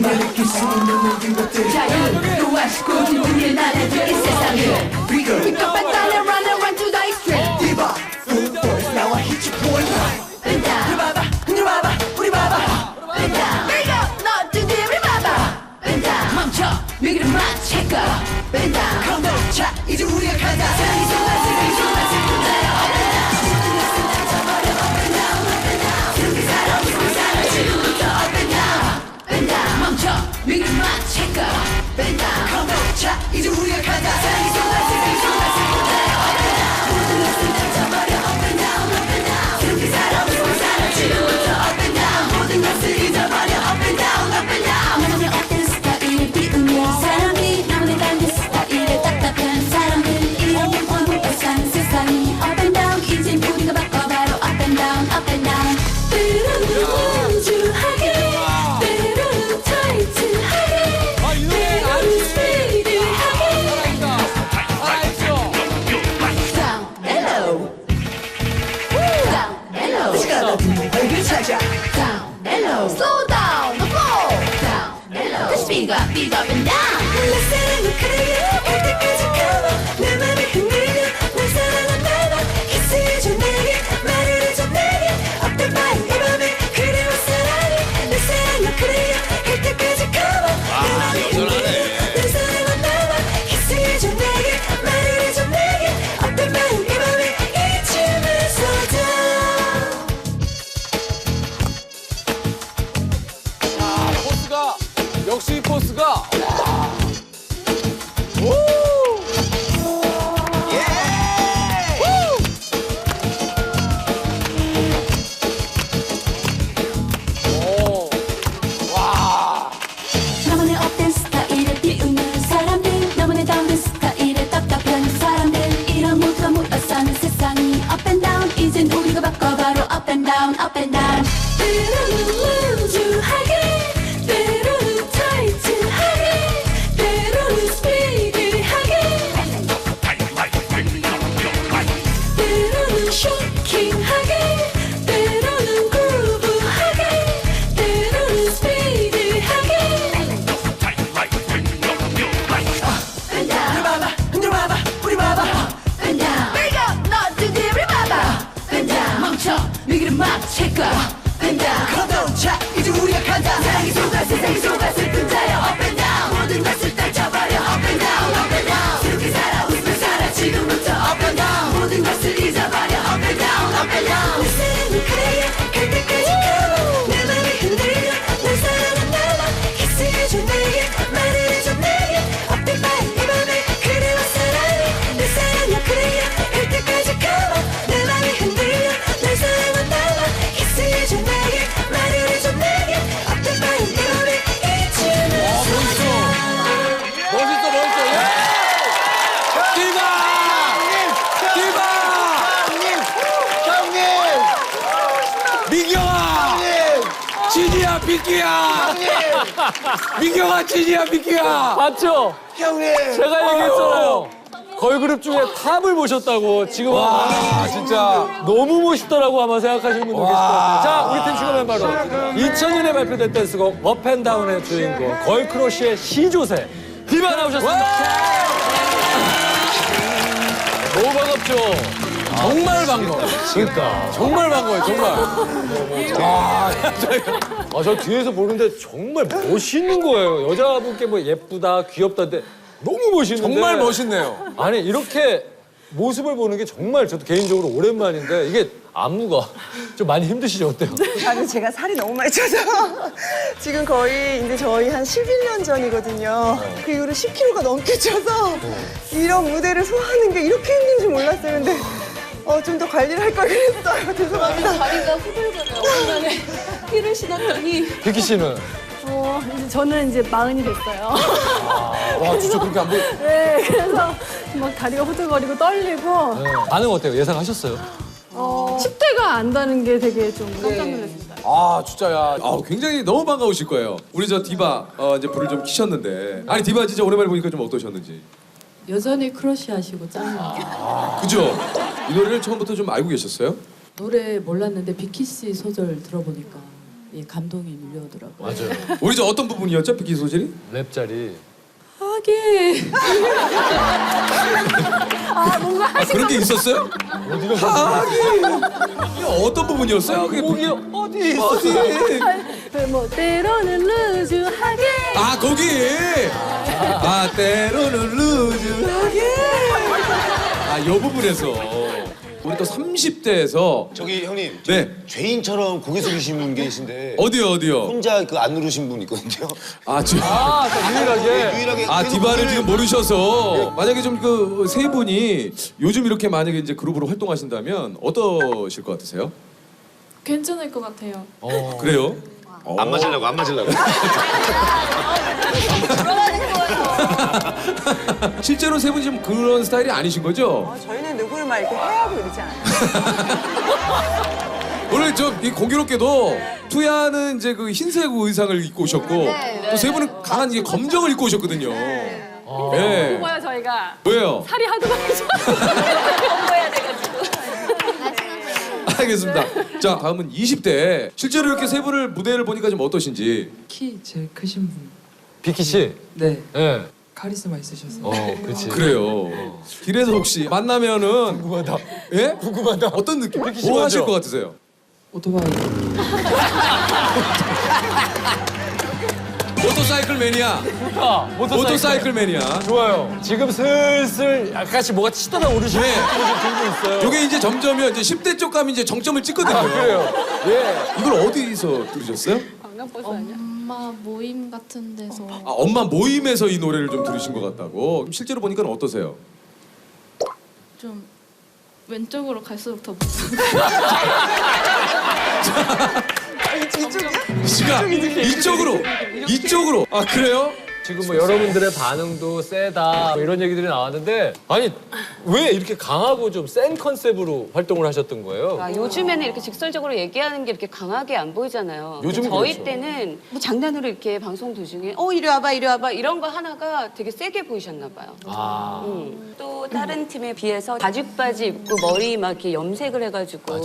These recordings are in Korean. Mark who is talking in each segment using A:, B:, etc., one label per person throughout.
A: 빵!
B: CD만 느낄 수 있는 모든 것들
A: 자유 요하시고 기분이 나눠줘 이세 Bebop, up in and down
B: 카운트다운 자. 이제 우리가 간다.
A: 사랑이 속아 세상이 속아
C: 진이야, 비키야! 미경아, 진이야, 비키야! 맞죠?
B: 형님
C: 제가 얘기했잖아요. 걸그룹 중에 탑을 모셨다고 지금 와 진짜 너무 멋있더라고 아마 생각하시는 분들 계실 것 같아요. 자 우리 팀 슈가맨 바로 2000년에 발표된 댄스곡 업앤다운의 주인공 걸크러쉬의 시조새 디바 나오셨습니다. 너무 반갑죠. 정말 반가워요. 그러니까 정말 반가워요 정말. 아, 저, 아, 저 뒤에서 보는데 정말 멋있는 거예요. 여자분께 뭐 예쁘다 귀엽다인데 너무 멋있는데
D: 정말 멋있네요.
C: 아니 이렇게 모습을 보는 게 정말 저도 개인적으로 오랜만인데 이게 안무가 좀 많이 힘드시죠 어때요?
E: 아니 제가 살이 너무 많이 쪄서 지금 거의 이제 저희 한 11년 전이거든요. 그 이후로 10kg가 넘게 쪄서 이런 무대를 소화하는 게 이렇게 힘든 줄 몰랐어요. 근데 어, 좀 더 관리를 할 걸 그랬어요. 죄송합니다.
F: 다리가 후들거려요. 오랜만에 피를 신었더니
C: 비키 씨는
F: 어, 이제 저는 이제 마흔이 됐어요.
C: 와 진짜 그렇게 안 보여.
F: 네, 그래서 막 다리가 후들거리고 떨리고
C: 네. 반응 어때요? 예상하셨어요?
F: 어, 10대가 안다는 게 되게 좀 깜짝 놀랐습니다.
D: 아 진짜야. 아 굉장히 너무 반가우실 거예요. 우리 저 디바 어, 이제 불을 좀 키셨는데 아니 디바 진짜 오랜만에 보니까 좀 어떠셨는지.
G: 여전히 크러쉬 하시고 짱이에요.
D: 그죠? 이 노래를 처음부터 좀 알고 계셨어요?
G: 노래 몰랐는데 비키 씨 소절 들어보니까 예, 감동이 밀려오더라고요.
C: 맞아요.
D: 우리 저 어떤 부분이었죠? 비키 소절이?
C: 랩 자리.
G: 하게
D: 아 그런 게 있었어요? 하긴 이게 어떤 부분이었어요? 그게
C: 거기 어디 있어?
D: 어디?
F: 뭐 때로는 루즈하게
D: 아 거기 아 때로는 루즈하게 아요 부분에서 우리 또 30대에서
H: 저기 형님
D: 네
H: 죄인처럼 고개 숙이신 분 계신데
D: 어디요 어디요
H: 혼자 그 안 누르신 분 있거든요.
D: 아 지-
C: 아, 또 유일하게.
H: 유일하게
D: 아
H: 계속
D: 디바를
H: 고개를-
D: 지금 모르셔서 만약에 좀 그 세 분이 요즘 이렇게 만약에 이제 그룹으로 활동하신다면 어떠실 것 같으세요?
A: 괜찮을 것 같아요.
D: 그래요?
H: 안 맞으려고 안 맞으려고.
D: 실제로 세 분이 좀 그런 스타일이 아니신 거죠?
E: 어, 저희는 누구를 막 이렇게 해하고 이러지 않아요.
D: 오늘 저이 공교롭게도 투야는 이제 그 흰색 의상을 입고 오셨고 또세 분은 강한 이게 검정을 입고 오셨거든요. 네.
F: 뭐야 저희가
D: 왜요?
F: 살이 하도 많이 쪄.
D: 알겠습니다. 자 다음은 20대. 실제로 이렇게 세 분을 무대를 보니까 좀 어떠신지.
G: 키 제일 크신 분.
C: 비키 씨.
G: 네
C: 예.
G: 카리스마 있으셔서.
C: 어, 그렇지.
D: 그래요. 길에서 혹시 만나면은
C: 궁금하다.
D: 예?
C: 궁금하다.
D: 어떤 느낌?
C: 비키 씨
D: 뭐. 하실 것 같으세요?
G: 오토바이.
D: 모터사이클 매니아.
C: 아, 모터사이클.
D: 모터사이클 매니아.
C: 좋아요. 지금 슬슬 약간씩 뭐가 치닫아 오르시는
D: 네.
C: 느낌이 좀 들고 있어요.
D: 요게 이제 점점이 이제 10대 쪽 가면 이제 정점을 찍거든요.
C: 아, 그래요. 예.
D: 이걸 어디서 들으셨어요?
F: 관광버스 아니야?
A: 엄마 모임 같은 데서
D: 아, 엄마 모임에서 이 노래를 좀 들으신 것 같다고. 실제로 보니까 어떠세요?
A: 좀 왼쪽으로 갈수록 더 무서워.
D: 시가 이쪽으로 이쪽으로 아 그래요?
C: 지금 뭐 여러분들의 반응도 세다 뭐 이런 얘기들이 나왔는데 아니 왜 이렇게 강하고 좀 센 컨셉으로 활동을 하셨던 거예요?
I: 아, 요즘에는 이렇게 직설적으로 얘기하는 게 이렇게 강하게 안 보이잖아요.
D: 요즘은
I: 저희
D: 그렇죠.
I: 때는 뭐 장난으로 이렇게 방송 도중에 어 이리 와봐 이리 와봐 이런 거 하나가 되게 세게 보이셨나 봐요.
C: 아
I: 음. 또 다른 팀에 비해서 가죽 바지 입고 머리 막 이렇게 염색을 해가지고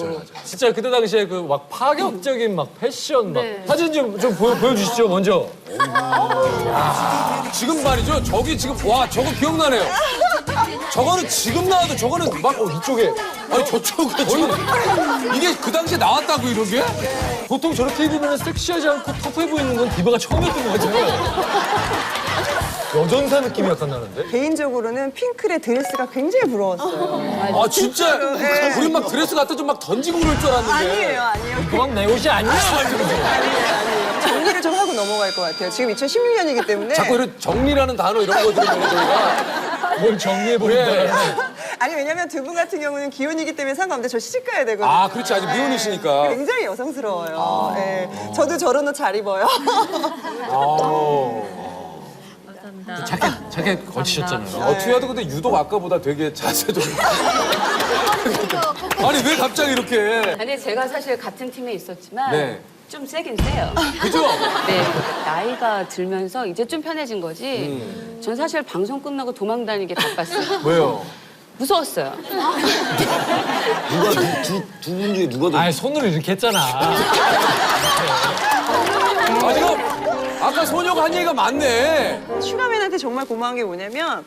C: 진짜 그때 당시에 그 막 파격적인 막 패션 막
F: 네.
C: 사진 좀, 좀 보여, 보여주시죠 먼저
D: 지금 말이죠. 저기 지금 와 저거 기억나네요. 저거는 지금 나와도 저거는 막 어, 이쪽에 아니 저쪽으로 지금 이게 그 당시에 나왔다고 이런 게?
C: 보통 저렇게 입으면 섹시하지 않고 터프해 보이는 건 디바가 처음이었던 것 같아요 여전사 느낌이 약간 나는데
E: 개인적으로는 핑클의 드레스가 굉장히 부러웠어요.
D: 아 진짜
E: 네.
D: 우리 막 드레스 갖다 좀 막 던지고 그럴 줄 알았는데.
E: 아니에요, 아니에요.
C: 그건 내 옷이 아니야
E: 아니에요, 하고 넘어갈 것 같아요. 지금 2016년이기 때문에.
D: 자꾸 이런 정리라는 단어 이런 거 들으면 저희가
C: 뭘 정리해보는데
E: 아니 왜냐면 두 분 같은 경우는 기혼이기 때문에 상관없는데 저 시집 가야 되거든요.
D: 아 그렇지 아직 미혼이시니까.
E: 굉장히 여성스러워요. 네. 저도 저런 옷 잘 입어요.
C: 자켓 자켓 걸치셨잖아요
D: 어, 투야도 근데 유독 아까보다 되게 자세도. 아니 왜 갑자기 이렇게?
I: 근데 제가 사실 같은 팀에 있었지만
D: 네.
I: 좀 세긴 세요.
D: 그죠?
I: 네, 나이가 들면서 이제 좀 편해진 거지.
D: 음.
I: 전 사실 방송 끝나고 도망 다니기 바빴어요.
D: 왜요?
I: 무서웠어요.
H: 누가 두두 분 중에 누가 더
C: 아니 손으로 이렇게 했잖아
D: 아 지금 아까 소녀가 한 얘기가 많네.
E: 슈가맨한테 정말 고마운 게 뭐냐면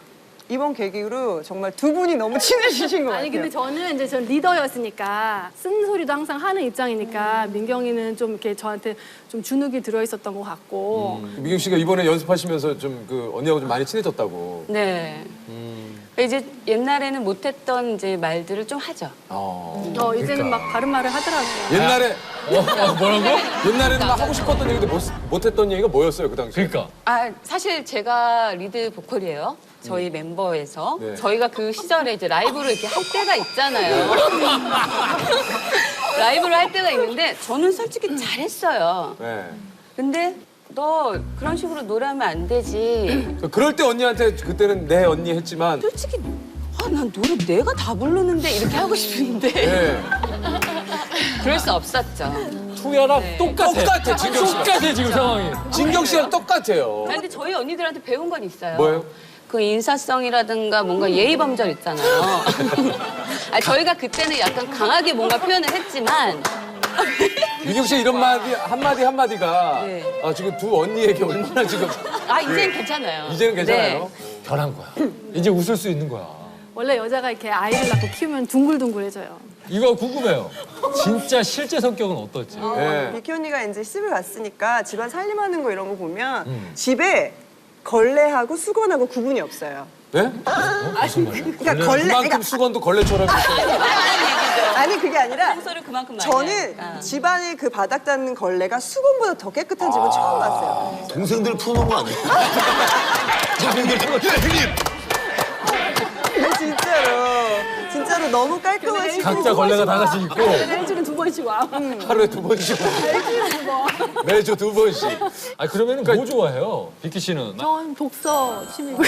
E: 이번 계기로 정말 두 분이 너무 친해지신 것 같아요.
F: 아니 근데 저는 이제 전 리더였으니까 쓴 소리도 항상 하는 입장이니까 민경이는 좀 이렇게 저한테 좀 주눅이 들어 있었던 것 같고
D: 미경 씨가 이번에 연습하시면서 좀 그 언니하고 좀 많이 친해졌다고.
I: 네.
D: 음.
I: 이제 옛날에는 못했던 이제 말들을 좀 하죠.
D: 어.
F: 어, 이제는 막 다른 말을 하더라고요.
D: 옛날에
C: 뭐라고?
D: 옛날에는 막 하고 싶었던 얘기인데 못, 못했던 얘기가 뭐였어요 그 당시?
C: 그러니까
I: 아 사실 제가 리드 보컬이에요. 저희 멤버에서
D: 네.
I: 저희가 그 시절에 이제 라이브를 이렇게 할 때가 있잖아요. 라이브를 할 때가 있는데 저는 솔직히 잘했어요.
D: 네.
I: 근데 너 그런 식으로 노래하면 안 되지.
D: 그럴 때 언니한테 그때는 네 언니 했지만
I: 솔직히 아, 난 노래 내가 다 부르는데 이렇게 하고 싶은데
D: 네.
I: 그럴 수 없었죠.
C: 투야랑 똑같아
D: 똑같아, 진경 씨가.
C: 똑같아 지금 상황이
D: 진경 씨랑 똑같아요.
I: 근데 저희 언니들한테 배운 건 있어요.
D: 뭐예요?
I: 그 인사성이라든가 뭔가 예의 범절 있잖아요. 아, 저희가 그때는 약간 강하게 뭔가 표현을 했지만
D: 민경 씨 이런 마디 한마디 한마디가
I: 네.
D: 아, 지금 두 언니에게 얼마나 지금
I: 아 이제는 괜찮아요.
D: 이제는 괜찮아요?
I: 네.
C: 변한 거야. 이제 웃을 수 있는 거야.
F: 원래 여자가 이렇게 아이를 낳고 키우면 둥글둥글해져요.
C: 이거 궁금해요. 진짜 실제 성격은 어떨지.
D: 예.
E: 미키 언니가 이제 시집을 갔으니까 집안 살림하는 거 이런 거 보면
D: 음.
E: 집에 걸레하고 수건하고 구분이 없어요.
D: 네?
E: 그러니까 걸레,
D: 그만큼
E: 그러니까
D: 수건도 걸레처럼 있어요.
E: 아니 그게 아니라
I: 소를 그만큼 많이
E: 저는
I: 하니까.
E: 집안에 그 바닥 닿는 걸레가 수건보다 더 깨끗한 집은 처음 봤어요.
H: 동생들 푸는 거 아니야? 동생들 푸는 거 형님!
E: 근데 진짜로 진짜로 너무 깔끔하시고
C: 각자 걸레가 다 같이 있고.
F: 일주일에 두 번씩 와.
D: 하루에 두 번씩. 매주 두 번씩.
C: 아 그러면 뭐 좋아해요? 비키 씨는
F: 전 독서 취미고.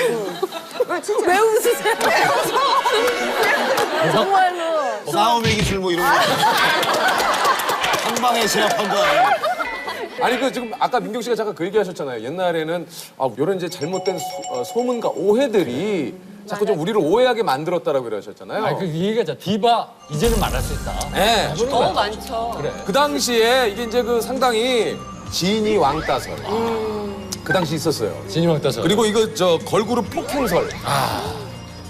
E: 왜 진짜
F: 왜 웃으세요? 정말로.
H: 싸움의 기술 뭐 이런 거. 한 방에 제압한 거 아니야?
D: 아니 그 지금 아까 민경 씨가 잠깐 그 얘기하셨잖아요. 옛날에는 아, 이런 이제 잘못된 소, 문과 오해들이 자꾸 좀 우리를 오해하게 만들었다라고 그러셨잖아요.
C: 아니 그 얘기하자. 디바 이제는 말할 수 있다.
D: 네.
I: 너무 많죠.
C: 그래.
D: 그 당시에 이게 이제 그 상당히 진이 왕따설. 그 당시 있었어요.
C: 진이왕 따서.
D: 그리고 이거 저 걸그룹 폭행설.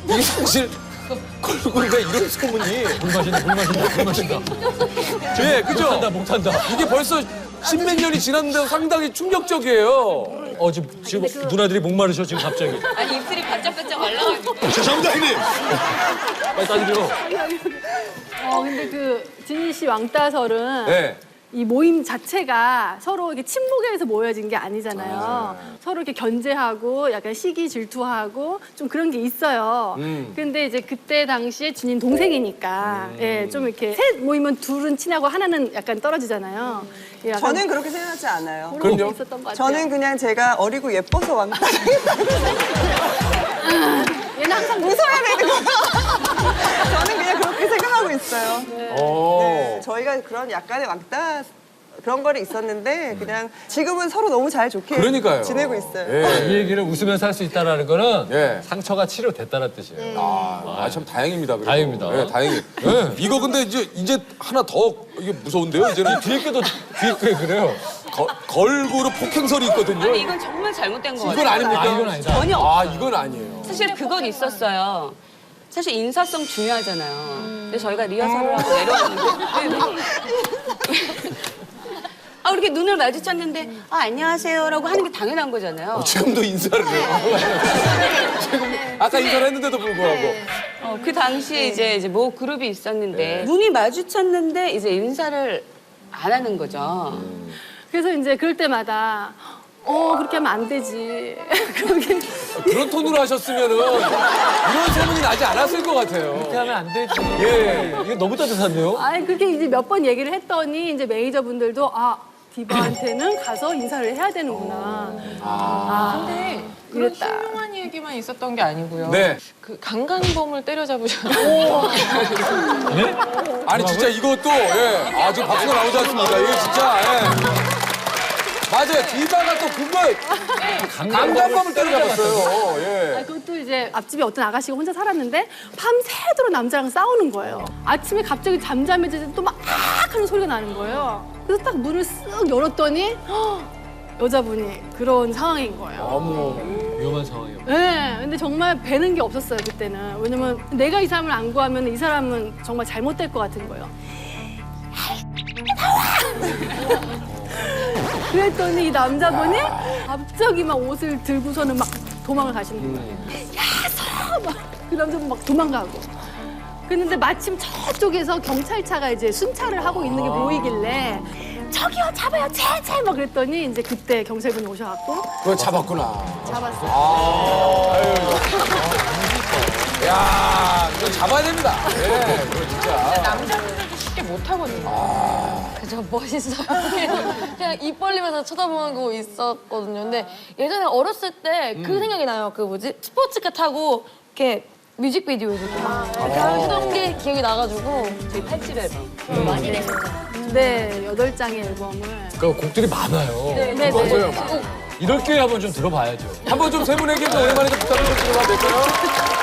D: 이게 사실 걸그룹에 이런 소문이
C: 물 마신다, 물 마신다, 물 마신다.
D: 예, 그죠?
C: 못한다, 못한다.
D: 이게 벌써 십몇 년이 지났는데 상당히 충격적이에요.
C: 어 지금 지금 누나들이 목마르셔 지금 갑자기.
I: 아니 입술이 바짝바짝 말라가지고.
H: 죄송합니다 형님!
C: 빨리 따지려.
F: 어 근데 그 진희 씨 왕따설은
D: 네.
F: 이 모임 자체가 서로 이렇게 친목에서 모여진 게 아니잖아요. 서로 이렇게 견제하고 약간 시기 질투하고 좀 그런 게 있어요.
D: 음.
F: 근데 이제 그때 당시에 준인 동생이니까 예, 좀 이렇게 셋 모이면 둘은 친하고 하나는 약간 떨어지잖아요. 예, 약간
E: 저는 그렇게 생각하지 않아요.
F: 그런 게
D: 그럼요.
F: 있었던 것 같아요.
E: 저는 그냥 제가 어리고 예뻐서 왕따
F: 얘는 항상
E: 웃어야 되는 거예요. 저는 그냥 그렇게 생각하고 있어요.
D: 어.
E: 네, 저희가 그런 약간의 왕따 그런 거리 있었는데 그냥 지금은 서로 너무 잘 좋게
D: 그러니까요.
E: 지내고 있어요.
D: 예.
C: 이 얘기를 웃으면서 할 수 있다라는 거는
D: 예.
C: 상처가 치료됐다는 뜻이에요.
D: 아, 참 다행입니다. 그래도.
C: 다행입니다.
D: 예, 다행히. 예. 이거 근데 이제 이제 하나 더 이게 무서운데요. 이제는
C: 뒤에 게도 뒤에 게 그래요.
D: 거- 걸그룹 폭행설이 있거든요.
I: 아니 이건 정말 잘못된 거 같아요.
D: 이건 아닙니까?
C: 아, 이건 아니다.
I: 전혀
D: 아. 이건 아니에요.
I: 사실 그건 있었어요. 사실 인사성 중요하잖아요. 근데 저희가 리허설을 하고 내려왔는데? 아 이렇게 눈을 마주쳤는데 아 안녕하세요라고 하는 게 당연한 거잖아요.
D: 지금도 인사를 해요. 지금 아까 인사를 했는데도 불구하고.
I: 어, 그 당시에 이제 이제 뭐 그룹이 있었는데 눈이 마주쳤는데 이제 인사를 안 하는 거죠.
F: 그래서 이제 그럴 때마다 어 그렇게 하면 안 되지.
D: 그런 톤으로 하셨으면은 이런 소문이 나지 않았을 것 같아요.
C: 그렇게 하면 안 되지.
D: 예.
C: 이게 너무 따뜻한데요?
F: 아니 그렇게 이제 몇 번 얘기를 했더니 이제 매니저분들도 아 디바한테는 가서 인사를 해야 되는구나.
J: 근데 그런
F: 이랬다.
J: 훌륭한 얘기만 있었던 게 아니고요.
D: 네.
J: 그 강간범을 때려잡으셨어요.
D: 아니 진짜 이것도 예. 아 지금 박수가 나오지 않습니까? 이게 진짜 예. 맞아요. 디바가 또 그걸 강간범을 때려잡았어요. 예.
F: 아, 그것도 이제 앞집에 어떤 아가씨가 혼자 살았는데 밤새도록 남자랑 싸우는 거예요. 아침에 갑자기 잠잠해질 때또막 하는 소리가 나는 거예요. 그래서 딱 문을 쓱 열었더니 헉, 여자분이 그런 상황인 거예요.
D: 어머.
C: 위험한 상황이요.
F: 네, 근데 정말 배는 게 없었어요 그때는. 왜냐면 내가 이 사람을 안 구하면 이 사람은 정말 잘못될 것 같은 거예요. 그랬더니 이 남자분이 갑자기 막 옷을 들고서는 막 도망을 가시는 거예요. 야서 막그 남자분 막 도망가고. 그런데 마침 저쪽에서 경찰차가 이제 순찰을 하고 있는 게 보이길래 저기요 잡아요 채채 막 그랬더니 이제 그때 경찰분이 오셔갖고
D: 그걸 잡았구나.
F: 잡았어요.
D: 야, 이거 잡아야 됩니다. 예. 이거 진짜.
J: 남자분들도 쉽게 못하거든요.
K: 그저 멋있어요. 그냥, 그냥 입 벌리면서 쳐다보고 있었거든요. 근데 예전에 어렸을 때그 음. 생각이 나요. 그 뭐지? 스포츠카 타고 이렇게 뮤직비디오에서 이렇게 막 아. 이렇게 하시던 게 기억이 나가지고.
I: 저희 팔찌를 음. 음.
K: 많이 내셨잖아요.
F: 네, 여덟 장의 앨범을.
C: 그러니까 곡들이 많아요.
F: 네, 네. 네.
D: 맞아요.
A: 이럴 기회에 한번 좀 들어봐야죠.
L: 한번 좀 세 분에게 좀 오랜만에 좀 부탁을 좀 드려봐도 될까요?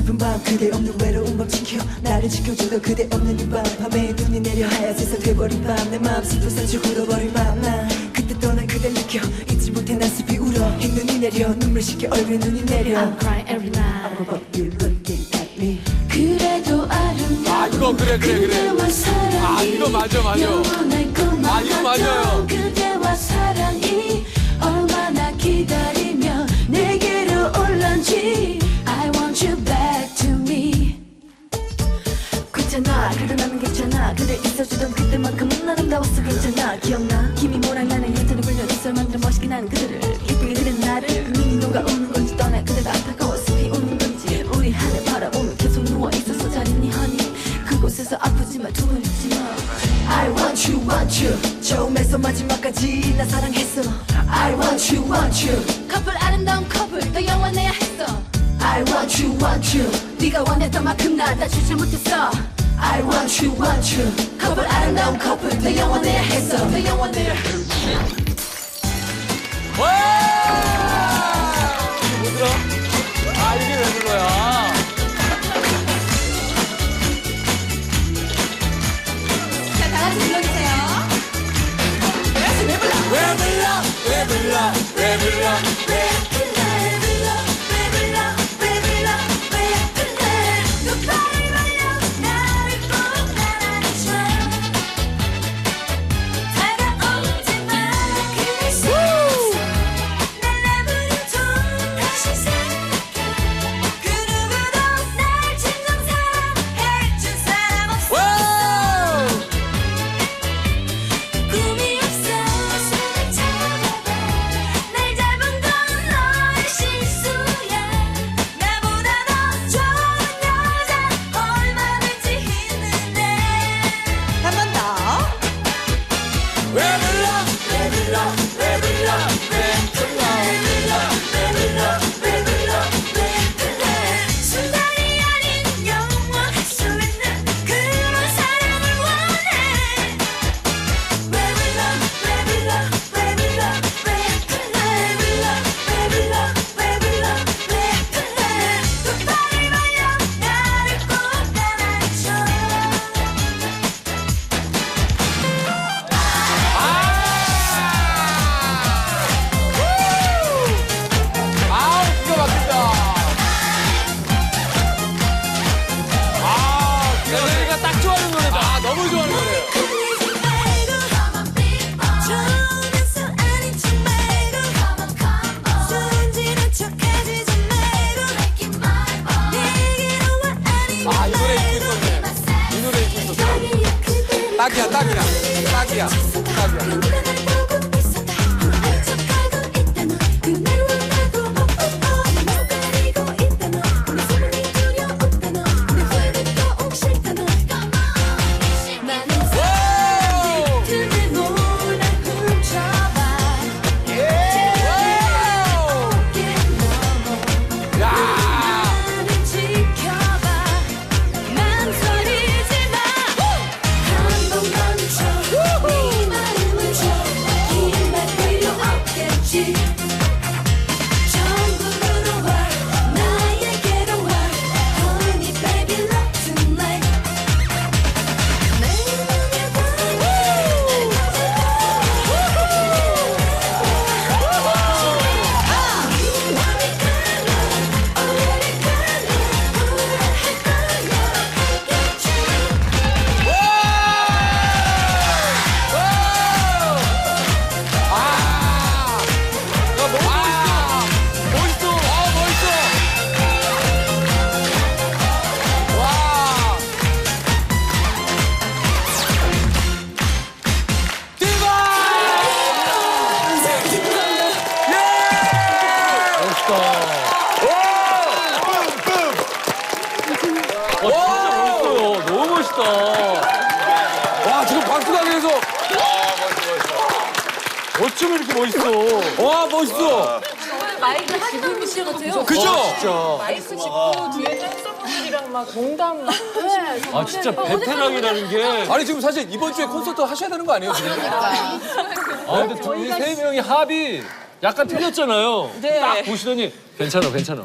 B: 싶은 밤 그대 없는 외로운 밤 지켜 나를 지켜주던 그대 없는 이밤 밤에 눈이 내려 하얗게서 돼버린 밤내 마음 슬픈 산책 울어버린 밤나 그때 떠난 그댈 느껴 잊지 못해 나 슬피 울어 흰눈이 내려 눈물 쉽게 얼굴에 눈이 내려
F: I'm crying every night.
B: I'm about you looking at me.
F: 그래도 아름다운
L: 아 이거 그래 그래 그래. 아 이거 맞아 맞아. 아 이거 맞아
B: 처음에서 마지막까지 나 사랑했어. I want you want you.
F: 커플 아름다운 커플 더 영원해야 했어.
B: I want you want you.
F: 네가 원했던 만큼 나다 주질 못했어.
B: I want you want you.
F: 커플 아름다운 커플 더 영원해야 했어. 더 영원해야
A: 했어.
L: 멋있어.
J: 마이크 한남 씨 같아요.
D: 그죠?
J: 아, 마이크 짚고 뒤에 댄서분들이랑 막 농담 막.
C: 네, 아 진짜 베테랑이라는 게.
D: 아니 지금 사실 이번 주에 콘서트 하셔야 되는 거 아니에요 지금?
C: 아 근데 둘이 세 명이 합이 약간 틀렸잖아요. 네. 딱 보시더니 괜찮아 괜찮아.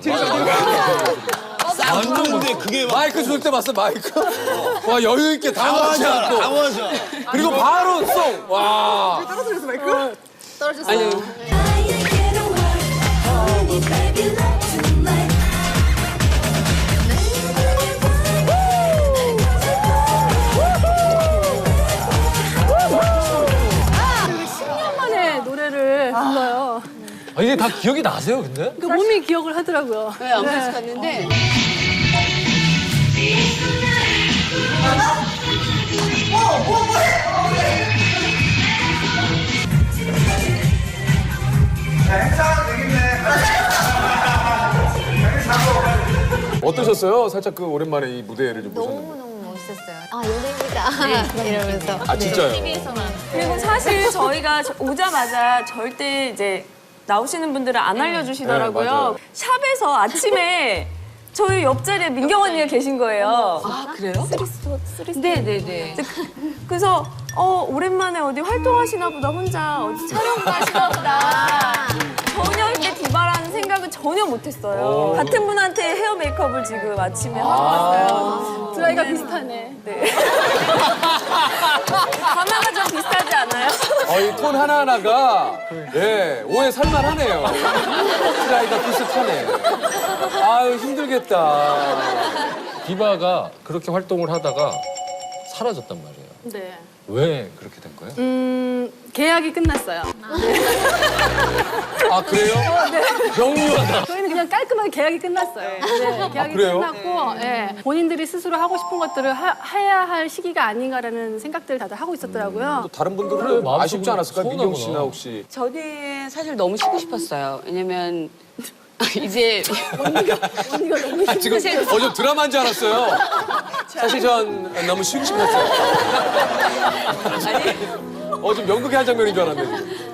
C: 완전
H: 근데 그게
D: 마이크 줄 때 봤어 마이크. 어. 와 여유 있게 당황하지 않고.
H: 당황하지 않고.
D: 그리고 바로 쏙. 와.
E: 떨어뜨렸어 마이크? 어.
F: 떨어졌어. 아니.
C: 아, 이게 다 기억이 나세요 근데?
F: 그 몸이 기억을 하더라고요.
I: 네, 안무에서 갔는데
D: 어 떠셨어요? 살짝 그 오랜만에 이 무대를 좀 보셨는데
A: 너무너무 멋있었어요. 아, 연예인이다. 이러면서.
D: 아 진짜요?
M: 그리고 사실 저희가 저- 오자마자 절대 이제 나오시는 분들은 안
D: 네,
M: 알려주시더라고요.
D: 맞아요.
M: 샵에서 아침에 저희 옆자리에 민경 언니가 계신 거예요.
I: 아 그래요?
M: 네네네. 그래서 어 오랜만에 어디 활동하시나 보다 혼자 어디 촬영 가시나 보다. 생각은 전혀 못했어요. 같은 분한테 헤어 메이크업을 지금 아침에 하고 왔어요.
F: 드라이가 비슷하네.
M: 가마가 좀 비슷하지 않아요?
D: 어, 이 톤 하나하나가 예 오해 살만하네요 스라이더 비슷하네 아유 힘들겠다
C: 디바가 그렇게 활동을 하다가 사라졌단 말이에요.
F: 네.
C: 왜 그렇게 된 거예요?
F: 음, 계약이 끝났어요.
D: 아 그래요?
C: 명료하다.
F: 저희는 그냥 깔끔하게 계약이 끝났어요. 네, 계약이
D: 그래요?
F: 끝났고 예, 본인들이 스스로 하고 싶은 것들을 하, 해야 할 시기가 아닌가라는 생각들을 다들 하고 있었더라고요.
D: 또 다른 분들은
C: 그래, 마음속으로
D: 아쉽지 않았을까요? 민경. 씨나 혹시
I: 저는 사실 너무 쉬고 싶었어요. 왜냐면 이제
F: 언니가 너무
D: 아, 지금 어제 드라마인 줄 알았어요. 사실 전 너무 쉬고 싶었어요. 어제 연극의 한 장면인 줄 알았는데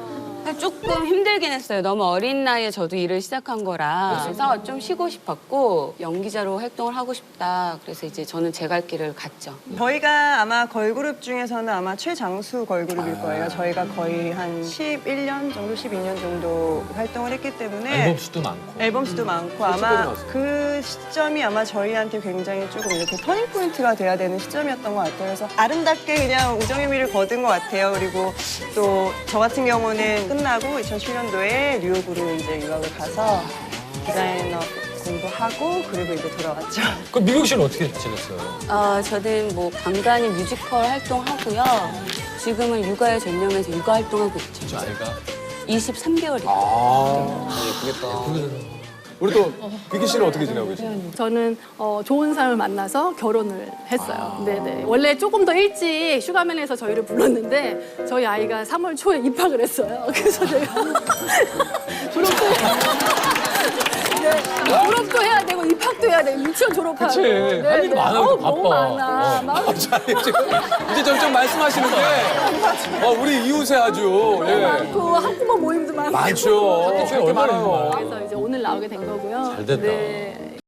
I: 조금 힘들긴 했어요. 너무 어린 나이에 저도 일을 시작한 거라 그래서 좀 쉬고 싶었고 연기자로 활동을 하고 싶다. 그래서 이제 저는 제 갈 길을 갔죠.
E: 저희가 아마 걸그룹 중에서는 아마 최장수 걸그룹일 거예요. 저희가 거의 한 11년 정도, 12년 정도 활동을 했기 때문에
C: 앨범 수도 많고.
E: 앨범 수도 많고
D: 수까지
E: 아마
D: 나왔어요.
E: 그 시점이 아마 저희한테 굉장히 조금 이렇게 터닝 포인트가 돼야 되는 시점이었던 것 같아요. 그래서 아름답게 그냥 우정의 미를 거둔 것 같아요. 그리고 또 저 같은 경우는 끝나 고 2007년도에 뉴욕으로 이제 유학을 가서 디자이너 공부하고 그리고 이제 돌아왔죠.
C: 그럼 미경 씨는 어떻게 지냈어요?
I: 어, 저는 뭐 간간히 뮤지컬 활동하고요. 지금은 육아에 전념해서 육아 활동하고 있죠.
C: 저 아이가
I: 23개월이요.
D: 아 예쁘겠다 우리 또 비키 씨는 어떻게 지내고 계세요?
F: 저는 어, 좋은 사람을 만나서 결혼을 했어요. 네네. 원래 조금 더 일찍 슈가맨에서 저희를 불렀는데 저희 아이가 3월 초에 입학을 했어요. 그래서 제가 졸업도 네, 졸업도 해야 되고 입학도 해야 되고 유치원 졸업하고.
C: 그치. 할 일이 많아,
F: 어우,
C: 바빠.
F: 너무 많아.
C: 어.
F: 마음이
D: 이제 점점 말씀하시는데 어, 우리 이웃에 아주 예.
F: 많고 학부모 모임도 많고.
D: 많죠
C: 얼마나
D: 많아요
F: 그래서 이제 오늘 나오게 된 거고요.
C: 잘 됐다.
F: 네.